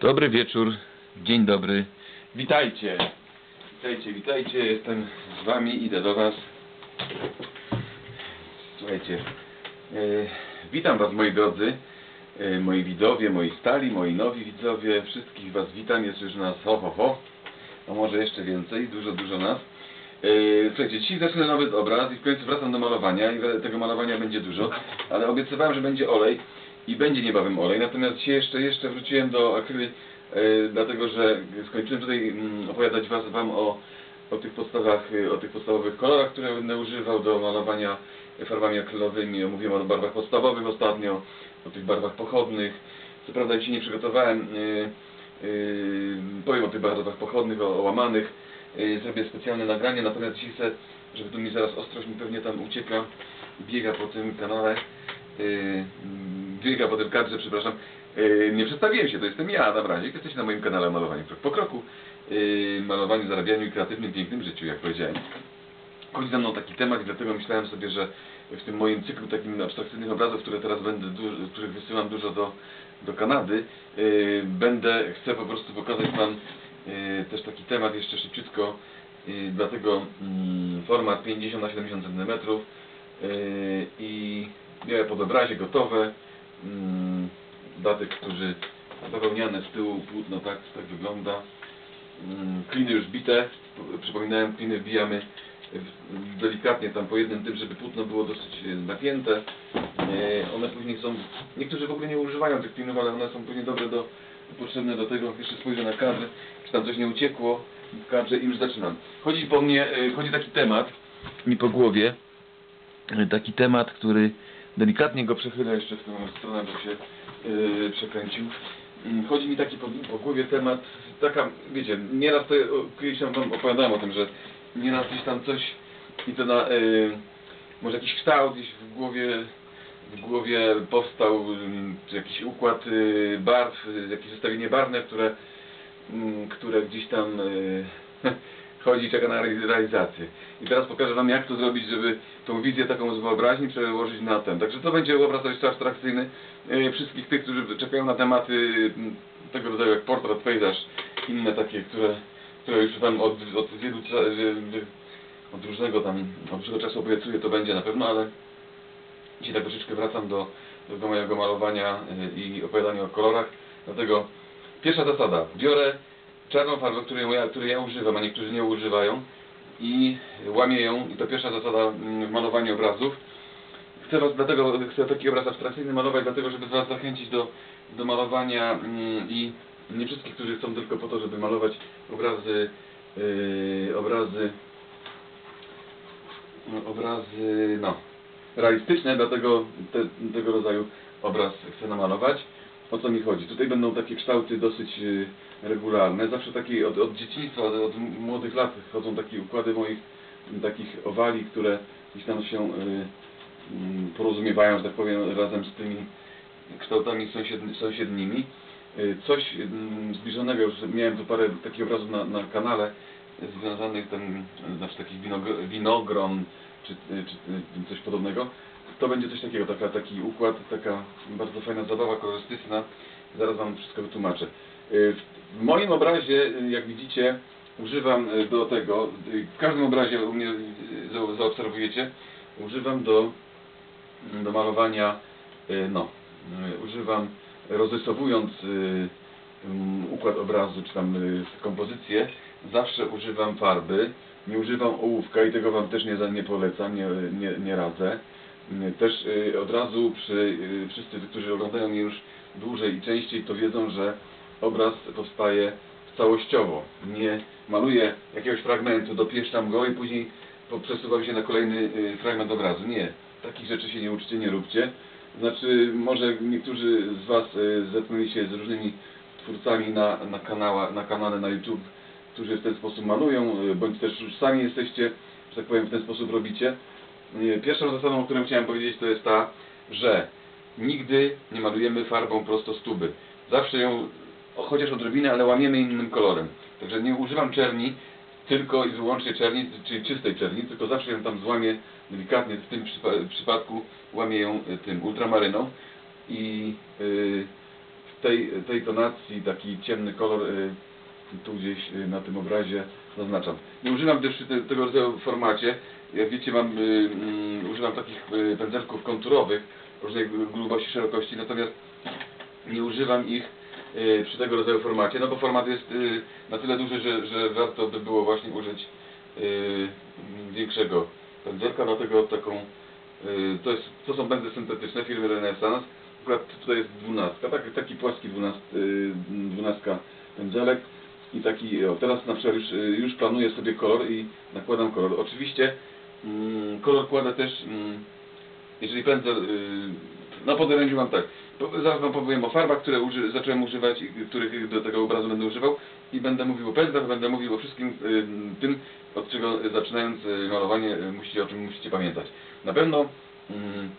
Dobry wieczór, dzień dobry. Witajcie. Witajcie, witajcie. Jestem z wami, idę do was. Słuchajcie, e, witam was moi drodzy, e, moi widzowie, moi stali, moi nowi widzowie, wszystkich was witam, jest już nas ho ho ho, a może jeszcze więcej, dużo, dużo nas. E, Słuchajcie, dzisiaj zacznę nowy obraz i w końcu wracam do malowania i tego malowania będzie dużo, ale obiecywałem, że będzie olej i będzie niebawem olej, natomiast dzisiaj jeszcze, jeszcze wróciłem do akryli, e, dlatego że skończyłem tutaj mm, opowiadać was, wam o, o tych podstawach, e, o tych podstawowych kolorach, które będę używał do malowania farbami akrylowymi, mówiłem o barwach podstawowych ostatnio, o tych barwach pochodnych, co prawda dzisiaj nie przygotowałem, e, e, powiem o tych barwach pochodnych, o, o łamanych, e, zrobię specjalne nagranie, natomiast dzisiaj chcę, żeby tu mi zaraz ostrość mi pewnie tam ucieka, biega po tym kanale, mm, biega po tym kadrze, przepraszam, e, nie przedstawiłem się, to jestem ja, Nabrazik, jesteście na moim kanale Malowanie Krok po Kroku, e, malowaniu, zarabianiu i kreatywnym, pięknym życiu, jak powiedziałem. Chodzi za mną taki temat i dlatego myślałem sobie, że w tym moim cyklu takim abstrakcyjnych obrazów, które teraz będę, których wysyłam dużo do, do Kanady, yy, będę, chcę po prostu pokazać Wam yy, też taki temat jeszcze szybciutko, yy, dlatego mm, format 50 na 70 cm yy, i miałem pod obrazie gotowe mm, tych, którzy bawełniane z tyłu płótno, tak, tak wygląda. Mm, Kliny już bite, przypominałem, kliny wbijamy delikatnie tam po jednym tym, żeby płótno było dosyć e, napięte. E, One później są, niektórzy w ogóle nie używają tych klinów, ale one są później dobre do, potrzebne do tego. Jeszcze spojrzę na kadrę, czy tam coś nie uciekło w kadrze i już zaczynam. Chodzi po mnie, e, chodzi taki temat mi po głowie, taki temat, który delikatnie go przechylę jeszcze w tą stronę, bo się e, przekręcił. Mm, Chodzi mi taki po, po głowie temat, taka, wiecie, nieraz to, kiedyś tam wam opowiadałem o tym, że nieraz gdzieś tam coś i to na, y, może jakiś kształt gdzieś w głowie, w głowie powstał, czy jakiś układ y, barw, jakieś zestawienie barwne, które, ym, które gdzieś tam y, chodzi i czeka na reali- realizację. I teraz pokażę Wam, jak to zrobić, żeby tą wizję taką z wyobraźni przełożyć na ten. Także to będzie obraz abstrakcyjny y, wszystkich tych, którzy czekają na tematy y, tego rodzaju jak portret, pejzaż, inne takie, które, które już Wam od, od wielu od różnego tam, od różnego czasu obiecuję, to będzie na pewno, ale dzisiaj tak troszeczkę wracam do, do mojego malowania y, i opowiadania o kolorach. Dlatego pierwsza zasada, biorę czarną farbę, której ja, której ja używam, a niektórzy nie używają i łamię ją i to pierwsza zasada mm, w malowaniu obrazów. Chcę was dlatego, chcę taki obraz abstrakcyjny malować, dlatego żeby was zachęcić do, do malowania mm, i nie wszystkich, którzy chcą tylko po to, żeby malować obrazy, yy, obrazy no, obrazy, no, realistyczne, dlatego te, tego rodzaju obraz chcę namalować. O co mi chodzi? Tutaj będą takie kształty dosyć y, regularne. Zawsze takie od, od dzieciństwa, od, od młodych lat chodzą takie układy moich takich owali, które gdzieś tam się y, porozumiewają, że tak powiem, razem z tymi kształtami sąsiedni, sąsiednimi. Y, Coś zbliżonego, już miałem tu parę takich obrazów na, na kanale związanych tam, y, znaczy takich winogr- winogron czy, czy coś podobnego. To będzie coś takiego, taka, taki układ, taka bardzo fajna zabawa kolorystyczna. Zaraz Wam wszystko wytłumaczę. W moim obrazie, jak widzicie, używam y, do tego, y, w każdym obrazie u mnie za- zaobserwujecie, używam do, do malowania, no, używam rozrysowując ym, układ obrazu, czy tam kompozycję, zawsze używam farby, nie używam ołówka i tego Wam też nie, nie polecam, nie, nie, nie radzę. Y, Też y, od razu przy, y, wszyscy, którzy oglądają mnie już dłużej i częściej, to wiedzą, że obraz powstaje całościowo. Nie maluję jakiegoś fragmentu, dopieszczam go i później przesuwam się na kolejny fragment obrazu. Nie, takich rzeczy się nie uczcie, nie róbcie. Znaczy, może niektórzy z Was zetknęli się z różnymi twórcami na, na, kanała, na kanale na YouTube, którzy w ten sposób malują, bądź też sami jesteście, że tak powiem, w ten sposób robicie. Y, Pierwszą zasadą, o którą chciałem powiedzieć, to jest ta, że nigdy nie malujemy farbą prosto z tuby. Zawsze ją, chociaż odrobinę, ale łamiemy innym kolorem. Także nie używam czerni, tylko i wyłącznie czerni, czyli czystej czerni, tylko zawsze ją tam złamię delikatnie, w tym przypa przypadku łamię ją y, tym ultramaryną i y, tej, tej tonacji taki ciemny kolor y, tu gdzieś y, na tym obrazie zaznaczam. Nie używam też te, tego rodzaju w formacie. Jak wiecie, mam, y, mm, używam takich y, pędzelków konturowych różnej grubości, szerokości, natomiast nie używam ich y, przy tego rodzaju formacie, no bo format jest y, na tyle duży, że, że warto by było właśnie użyć y, większego pędzelka, dlatego taką, y, to, jest, to są pędzle syntetyczne firmy Renaissance, akurat tutaj jest dwunastka, tak, taki płaski dwunast, y, dwunastka pędzelek i taki, o, teraz na przykład już, y, już planuję sobie kolor i nakładam kolor. Oczywiście mm, kolor kładę też, mm, jeżeli pędzel, y, na podorędziu mam tak, zaraz Wam powiem o farbach, które uży, zacząłem używać i których do tego obrazu będę używał i będę mówił o pędzlach, będę mówił o wszystkim y, tym, od czego zaczynając y, malowanie musicie, o czym musicie pamiętać. Na pewno mm,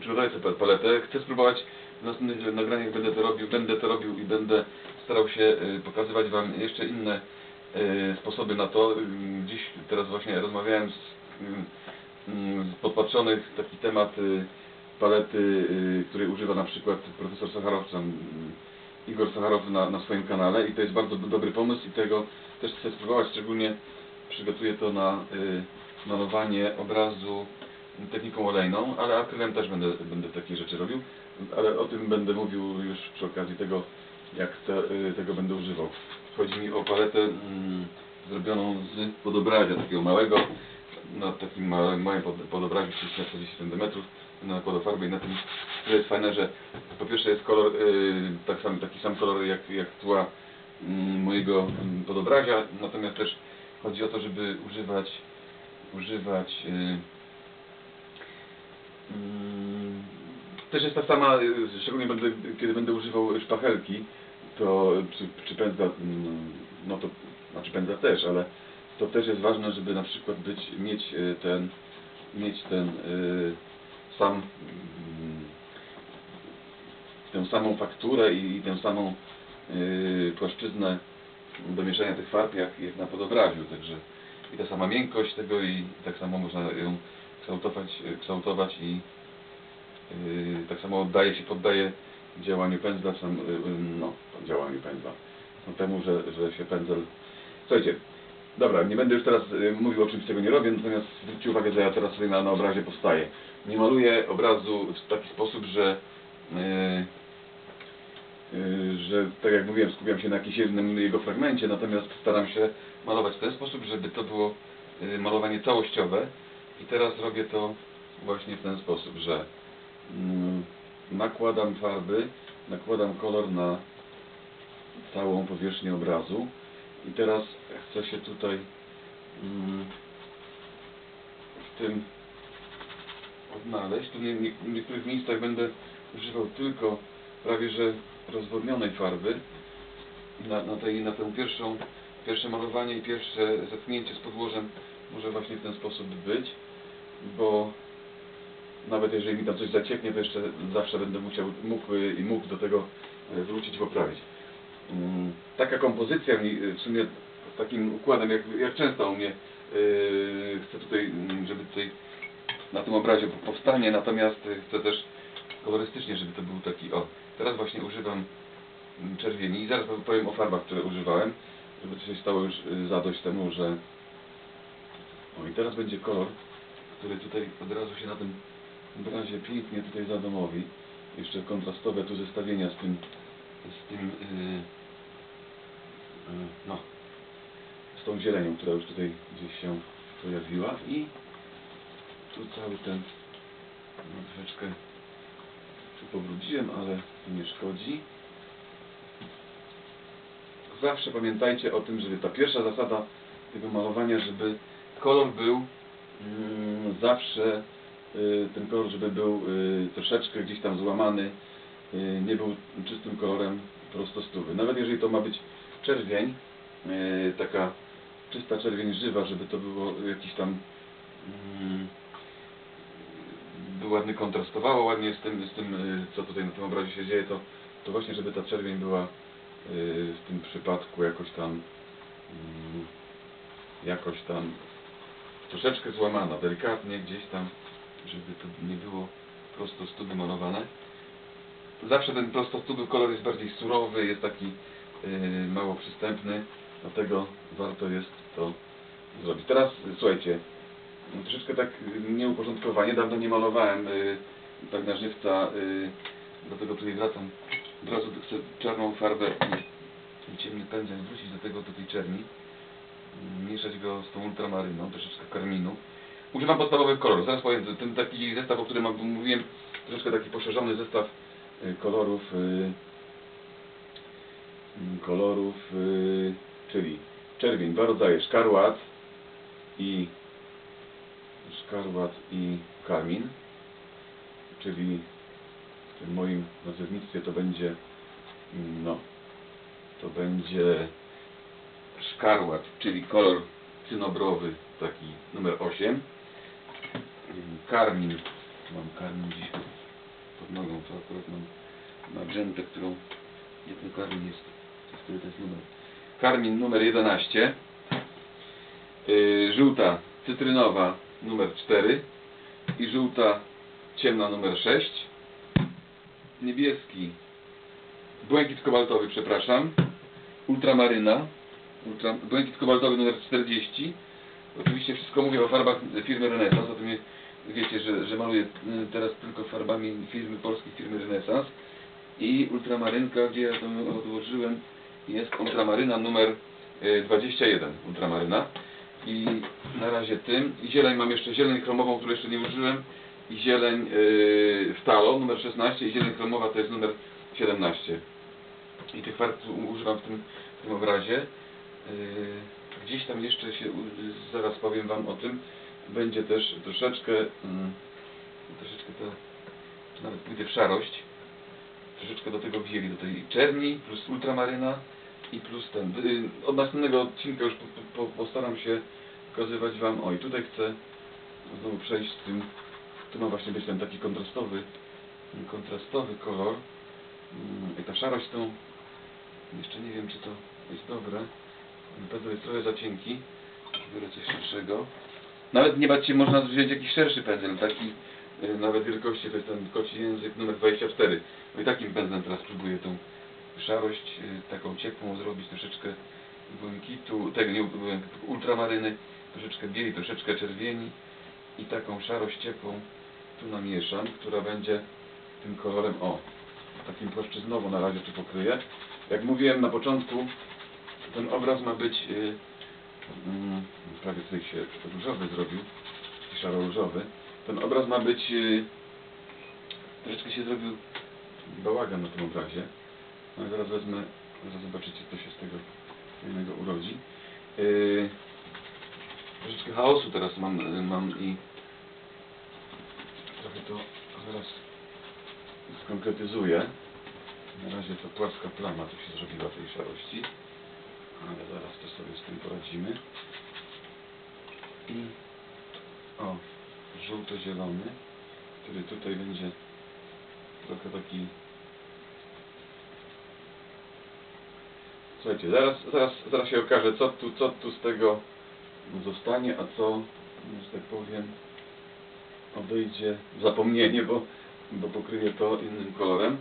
przygotuję sobie paletę, chcę spróbować w następnych nagraniach będę to robił, będę to robił i będę starał się pokazywać Wam jeszcze inne sposoby na to. Dziś teraz właśnie rozmawiałem z, y, y, z podpatrzonych taki temat y, palety, y, której używa na przykład profesor Sacharow, y, Igor Sacharow na, na swoim kanale i to jest bardzo dobry pomysł i tego też chcę spróbować, szczególnie przygotuję to na y, malowanie obrazu techniką olejną, ale akrylem też będę, będę takie rzeczy robił, ale o tym będę mówił już przy okazji tego, jak te, tego będę używał. Chodzi mi o paletę mm, zrobioną z podobrazia, takiego małego, na takim małym, małym pod- podobraziu 30 na 40 cm, na farby i na tym to jest fajne, że po pierwsze jest kolor, y, tak sam, taki sam kolor jak, jak tła mm, mojego mm, podobrazia, natomiast też chodzi o to, żeby używać używać y, Mm, Też jest ta sama, y, szczególnie będę, kiedy będę używał szpachelki, to czy, czy pędzla, mm, no to, znaczy pędzla też, ale to też jest ważne, żeby na przykład być, mieć y, ten, mieć ten y, sam, mm, tę samą fakturę i, i tę samą y, płaszczyznę do mieszania tych farb jak, jak na podobraziu, także i ta sama miękkość tego i tak samo można ją kształtować, kształtować i yy, tak samo oddaje się, poddaje działaniu pędzla, sam, yy, no, działaniu pędzla, no, temu, że, że się pędzel... Słuchajcie, dobra, nie będę już teraz yy, mówił o czymś, czego nie robię, natomiast zwróćcie uwagę, że ja teraz sobie na, na obrazie powstaję. Nie maluję obrazu w taki sposób, że yy, yy, że tak jak mówiłem, skupiam się na jakimś jednym jego fragmencie, natomiast staram się malować w ten sposób, żeby to było malowanie całościowe i teraz robię to właśnie w ten sposób, że mm, nakładam farby, nakładam kolor na całą powierzchnię obrazu i teraz chcę się tutaj mm, w tym odnaleźć. Tu w niektórych miejscach będę używał tylko prawie że rozwodnionej farby na, na, tej, na tę pierwszą, pierwsze malowanie i pierwsze zetknięcie z podłożem może właśnie w ten sposób być, bo nawet jeżeli mi tam coś zacieknie, to jeszcze zawsze będę musiał, mógł i mógł do tego y, wrócić poprawić. Taka kompozycja mi w sumie takim układem, jak, jak często u mnie yy, chcę tutaj, mm, żeby tutaj na tym obrazie powstanie, natomiast y, chcę też kolorystycznie, żeby to był taki, o, teraz właśnie używam czerwieni i zaraz powiem o farbach, które używałem, żeby to się stało już y, zadość temu, że o i teraz będzie kolor, który tutaj od razu się na tym obrazie pięknie tutaj zadomowi. Jeszcze kontrastowe tu zestawienia z tym, z tym, yy, no, z tą zielenią, która już tutaj gdzieś się pojawiła i tu cały ten, no troszeczkę tu pobrudziłem, ale nie szkodzi. Zawsze pamiętajcie o tym, żeby ta pierwsza zasada tego malowania, żeby kolor był mm, zawsze y, ten kolor, żeby był y, troszeczkę gdzieś tam złamany, y, nie był czystym kolorem prostostówy. Nawet jeżeli to ma być czerwień, y, taka czysta czerwień żywa, żeby to było jakiś tam mm, by ładnie kontrastowało ładnie z tym, z tym y, co tutaj na tym obrazie się dzieje, to, to właśnie żeby ta czerwień była y, w tym przypadku jakoś tam mm, jakoś tam troszeczkę złamana, delikatnie gdzieś tam, żeby to nie było prosto stówy malowane. zawsze ten prostostuby kolor jest bardziej surowy, jest taki mało przystępny, dlatego warto jest to zrobić. Teraz y, słuchajcie, troszeczkę tak y, nieuporządkowanie, dawno nie malowałem y, tak na żywca, y, dlatego tutaj wracam. Od razu chcę czarną farbę i ciemny pędzel wrócić do tego, do tej czerni. Y, Mieszać go z tą ultramaryną, troszeczkę karminu. Używam podstawowych kolorów. Zaraz powiem, ten taki zestaw, o którym mówiłem, troszeczkę taki poszerzony zestaw y, kolorów, y, kolorów, y, czyli czerwień, dwa rodzaje, szkarłat i szkarłat i karmin, czyli w moim nazewnictwie to będzie, no, to będzie szkarłat, czyli kolor cynobrowy, taki numer 8. Karmin, mam karmin gdzieś pod nogą, to akurat mam magentę, którą, ten karmin jest, który to jest numer. Karmin numer 11. Yy, żółta cytrynowa numer 4 i żółta ciemna numer 6. Niebieski, błękit kobaltowy, przepraszam, ultramaryna, ultra, błękit kobaltowy numer 40. Oczywiście wszystko mówię o farbach firmy Renesans, o tym nie- wiecie, że, że maluję y, teraz tylko farbami firmy polskiej firmy Renesans. I ultramarynka, gdzie ja to odłożyłem, jest ultramaryna numer y, 21, ultramaryna. I na razie tym. I zieleń mam jeszcze zieleń chromową, której jeszcze nie użyłem. I zieleń yy, Stalo numer 16 i zieleń chromowa to jest numer 17. I tych farb używam w tym, w tym obrazie. Yy, gdzieś tam jeszcze się, zaraz powiem Wam o tym, będzie też troszeczkę, mm, troszeczkę to, nawet pójdę w szarość, troszeczkę do tego wzięli, do tej czerni, plus ultramaryna i plus ten. Y, Od następnego odcinka już po, po, postaram się pokazywać Wam, oj tutaj chcę znowu przejść z tym, tu ma właśnie być ten taki kontrastowy, kontrastowy kolor Mm, i ta szarość tą, jeszcze nie wiem czy to jest dobre, na pewno jest trochę za cienki, biorę coś szerszego. Nawet nie bać się, można wziąć jakiś szerszy pędzel, taki y, nawet wielkości, to jest ten koci język numer 24. No i takim pędzlem teraz próbuję tą szarość y, taką ciepłą zrobić, troszeczkę błękitu, tego nie błękitu, ultramaryny, troszeczkę bieli, troszeczkę czerwieni i taką szarość ciepłą tu namieszam, która będzie tym kolorem, o, takim płaszczyznowo na razie tu pokryję. Jak mówiłem na początku, ten obraz ma być y, mm, prawie tutaj się różowy zrobił, szaro-różowy. Ten obraz ma być, y, troszeczkę się zrobił bałagan na tym obrazie. No i wezmę, zaraz zobaczycie co się z tego fajnego urodzi. Yy, troszeczkę chaosu teraz mam, y, mam i trochę to zaraz skonkretyzuję. Na razie to płaska plama tu się zrobiła tej szarości, ale zaraz to sobie z tym poradzimy. I o, żółto-zielony, który tutaj będzie trochę taki Słuchajcie, zaraz, zaraz, zaraz się okaże, co tu, co tu z tego zostanie, a co, że tak powiem, odejdzie w zapomnienie, bo, bo pokryję to innym kolorem.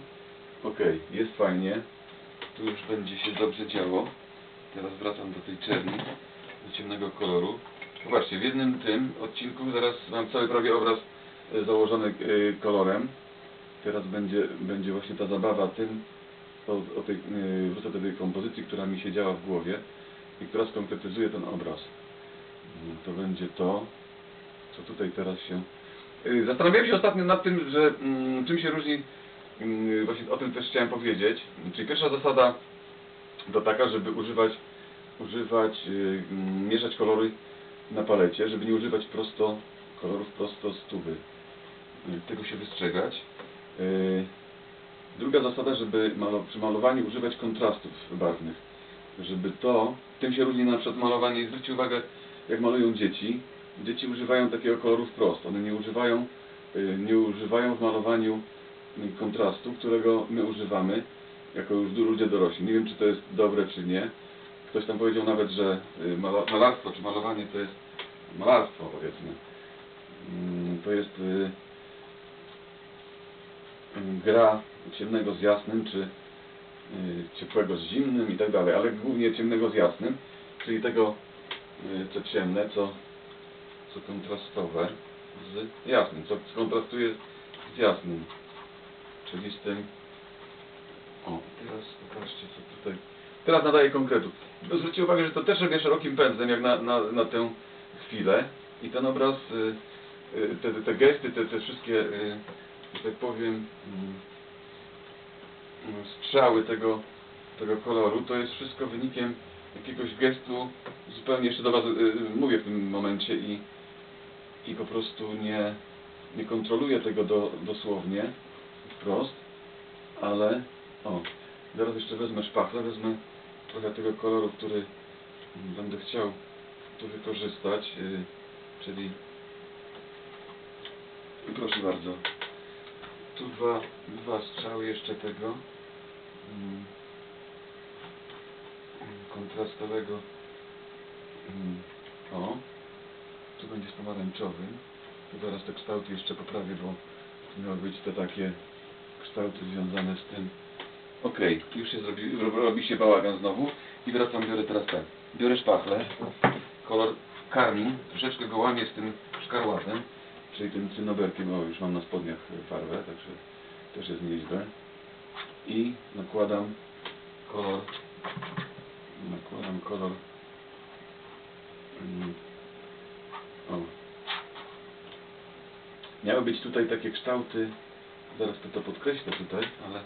Ok, jest fajnie. Tu już będzie się dobrze działo. Teraz wracam do tej czerni, do ciemnego koloru. Zobaczcie, w jednym tym odcinku zaraz mam cały prawie obraz e, założony e, kolorem. Teraz będzie, będzie właśnie ta zabawa tym, o, tej, yy, wrócę do tej kompozycji, która mi się działa w głowie i która skonkretyzuje ten obraz. Mm, To będzie to, co tutaj teraz się... Yy, Zastanawiałem się ostatnio nad tym, że mm, czym się różni, yy, właśnie o tym też chciałem powiedzieć. Czyli pierwsza zasada to taka, żeby używać, używać yy, mm, mieszać kolory na palecie, żeby nie używać prosto kolorów prosto z tuby. Tego się wystrzegać. Druga zasada, żeby przy malowaniu używać kontrastów barwnych. Żeby to, tym się różni na przykład malowanie, zwróćcie uwagę, jak malują dzieci. Dzieci używają takiego koloru wprost. One nie używają, y, nie używają w malowaniu y, kontrastu, którego my używamy jako już ludzie dorośli. Nie wiem, czy to jest dobre, czy nie. Ktoś tam powiedział nawet, że y, mala- malarstwo, czy malowanie to jest malarstwo, powiedzmy. Mm, To jest gra ciemnego z jasnym, czy y, ciepłego z zimnym i tak dalej, ale głównie ciemnego z jasnym, czyli tego y, co ciemne, co, co kontrastowe z jasnym, co kontrastuje z jasnym, czyli z tym o, teraz pokażcie co tutaj. Teraz nadaję konkretu. Zwróćcie uwagę, że to też robię szerokim pędzlem, jak na, na, na tę chwilę. I ten obraz, y, te, te gesty, te, te wszystkie, że tak powiem, mm, mm, strzały tego, tego koloru, to jest wszystko wynikiem jakiegoś gestu, zupełnie jeszcze do Was y, y, mówię w tym momencie i, i po prostu nie, nie kontroluję tego do, dosłownie, wprost, ale o, zaraz jeszcze wezmę szpachlę, wezmę trochę tego koloru, który będę chciał tu wykorzystać, yy, czyli proszę bardzo, tu dwa, dwa strzały jeszcze tego mm, kontrastowego mm, o, tu będzie z pomarańczowym tu zaraz te kształty jeszcze poprawię, bo miały być te takie kształty związane z tym. Okej, już się zrobi, ro- robi się bałagan znowu. I wracam, biorę teraz ten. Biorę szpachlę, kolor karmin, troszeczkę go łamię z tym szkarłatem, czyli tym cynoberkiem, o już mam na spodniach farbę, także też jest nieźle. I nakładam kolor, nakładam kolor, mm, o. Miały być tutaj takie kształty, zaraz to, to podkreślę tutaj, ale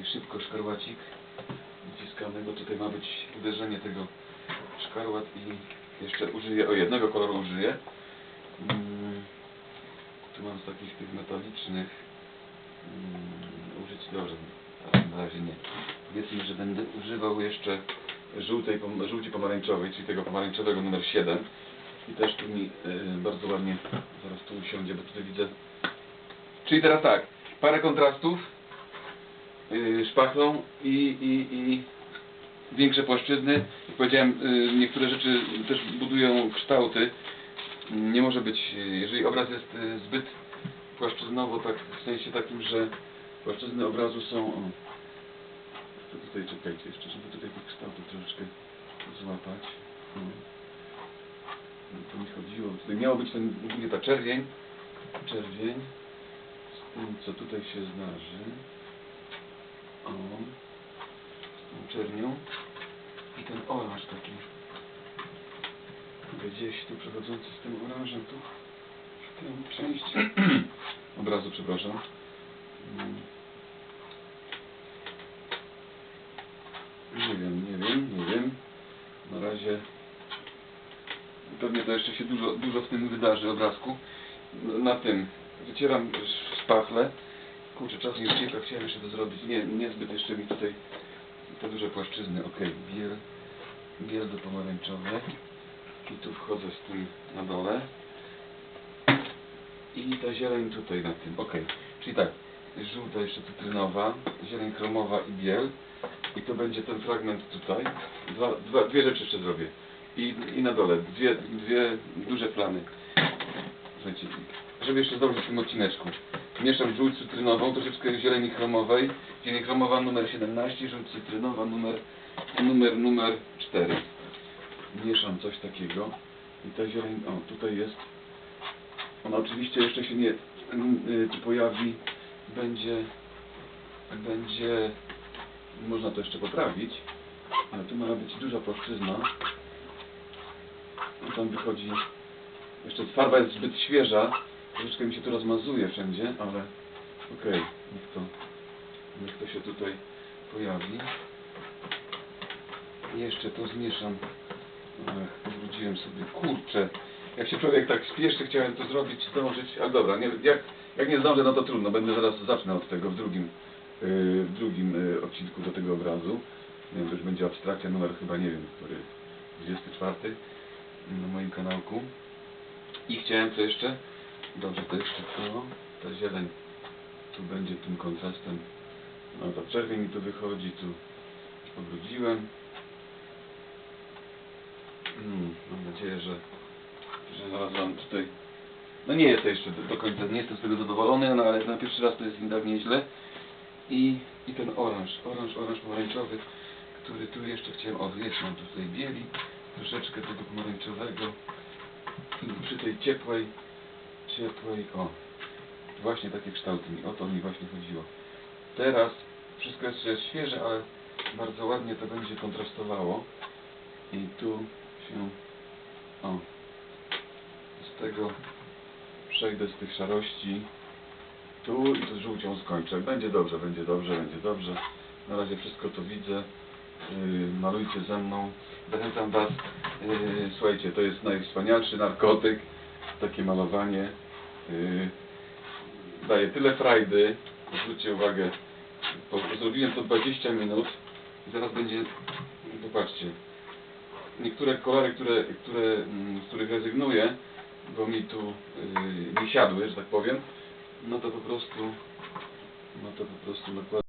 y, szybko szkarłacik wciskamy, bo tutaj ma być uderzenie tego szkarłat i jeszcze użyję, o jednego koloru użyję. Mm, mam z takich tych metalicznych mm, użyć, dobrze, ale na razie nie. Powiedzmy, że będę używał jeszcze żółtej, pom- żółci pomarańczowej, czyli tego pomarańczowego numer 7 i też tu mi y, bardzo ładnie zaraz tu usiądzie, bo tutaj widzę Czyli teraz tak, parę kontrastów yy, szpachlą i, i, i większe płaszczyzny. Jak powiedziałem, yy, niektóre rzeczy też budują kształty. Nie może być, jeżeli obraz jest yy, zbyt płaszczyznowo, tak w sensie takim, że płaszczyzny obrazu są... Tutaj czekajcie jeszcze, żeby tutaj tych kształtów troszeczkę złapać. O. No, to mi chodziło. Tutaj miało być ten, głównie ta czerwień. Czerwień z tym, co tutaj się zdarzy. O, z tą czernią i ten oranż taki gdzieś tu przechodzący z tym oranżem tu w tę część obrazu, przepraszam. Mm. Nie wiem, nie wiem, nie wiem. Na razie pewnie to jeszcze się dużo, dużo w tym wydarzy obrazku. Na tym wycieram szpachlę. Kurczę, czas mi ucieka, chciałem jeszcze to zrobić. Nie, niezbyt jeszcze mi tutaj te duże płaszczyzny. Ok, biel, biel do pomarańczowy. I tu wchodzę z tym na dole. I ta zieleń tutaj na tym. Ok, czyli tak, żółta jeszcze cytrynowa, zieleń chromowa i biel. I to będzie ten fragment tutaj. Dwa, dwa, dwie rzeczy jeszcze zrobię. I, I na dole dwie, dwie duże plany. Żeby jeszcze zdążyć w tym odcineczku. Mieszam żółć cytrynową, troszeczkę zieleni chromowej. Zieleń chromowa numer 17, żółć cytrynowa numer, numer, numer 4. Mieszam coś takiego. I ta zieleń, o tutaj jest. Ona oczywiście jeszcze się nie y, tu pojawi. Będzie, będzie, można to jeszcze poprawić. Ale tu ma być duża płaszczyzna. I tam wychodzi jeszcze farba jest zbyt świeża, troszeczkę mi się tu rozmazuje wszędzie, ale okej, niech to niech to się tutaj pojawi. Jeszcze to zmieszam. Wróciłem sobie. Kurczę, jak się człowiek tak spieszy, chciałem to zrobić, zdążyć, ale dobra, nie, jak, jak nie zdążę, no to trudno, będę zaraz zacznę od tego w drugim, yy, w drugim yy, odcinku do tego obrazu. Nie wiem, to już będzie abstrakcja numer chyba, nie wiem, który, 24 na moim kanałku. I chciałem co jeszcze? Dobrze, to jeszcze to. Ta zieleń tu będzie tym kontrastem. No ta czerwień mi tu wychodzi, tu już pobrudziłem. Hmm, mam nadzieję, że, że zaraz Wam tutaj No nie jest to jeszcze do, końca, nie jestem z tego zadowolony, no ale na pierwszy raz to jest tak nieźle. I, I ten oranż, oranż, oranż pomarańczowy, który tu jeszcze chciałem, o jest, mam tu tutaj bieli, troszeczkę tego pomarańczowego. I przy tej ciepłej, ciepłej, o, właśnie takie kształty mi, o to mi właśnie chodziło. Teraz wszystko jest świeże, ale bardzo ładnie to będzie kontrastowało. I tu się, o, z tego przejdę z tych szarości tu i z żółcią skończę. Będzie dobrze, będzie dobrze, będzie dobrze. Na razie wszystko to widzę. Yy, malujcie ze mną. Zachęcam Was. Yy, słuchajcie, to jest najwspanialszy narkotyk. Takie malowanie. Yy, daje tyle frajdy. Zwróćcie uwagę. Zrobiłem to 20 minut. I zaraz będzie, popatrzcie. Niektóre kolory, które, które, mm, z których rezygnuję, bo mi tu yy, nie siadły, że tak powiem, no to po prostu, no to po prostu nakładam.